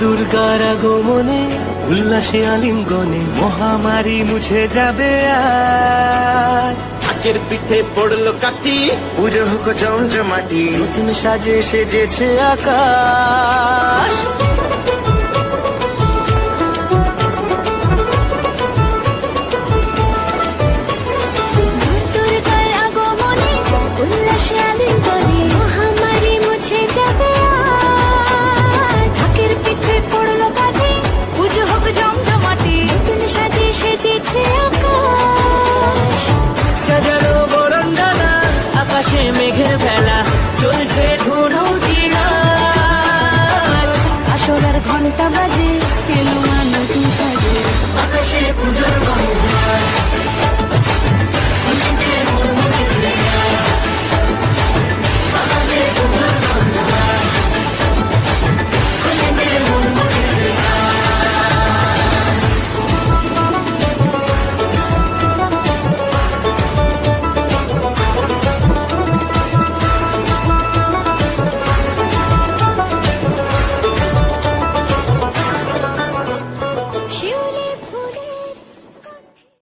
দুর্গার আগমনে উল্লাসে আলিঙ্গনে মহামারী মুছে যাবে আর ঢাকের পিঠে পড়ল কাটি পুজো হোক জমজমাটি নতুন সাজে সেজেছে আকাশ।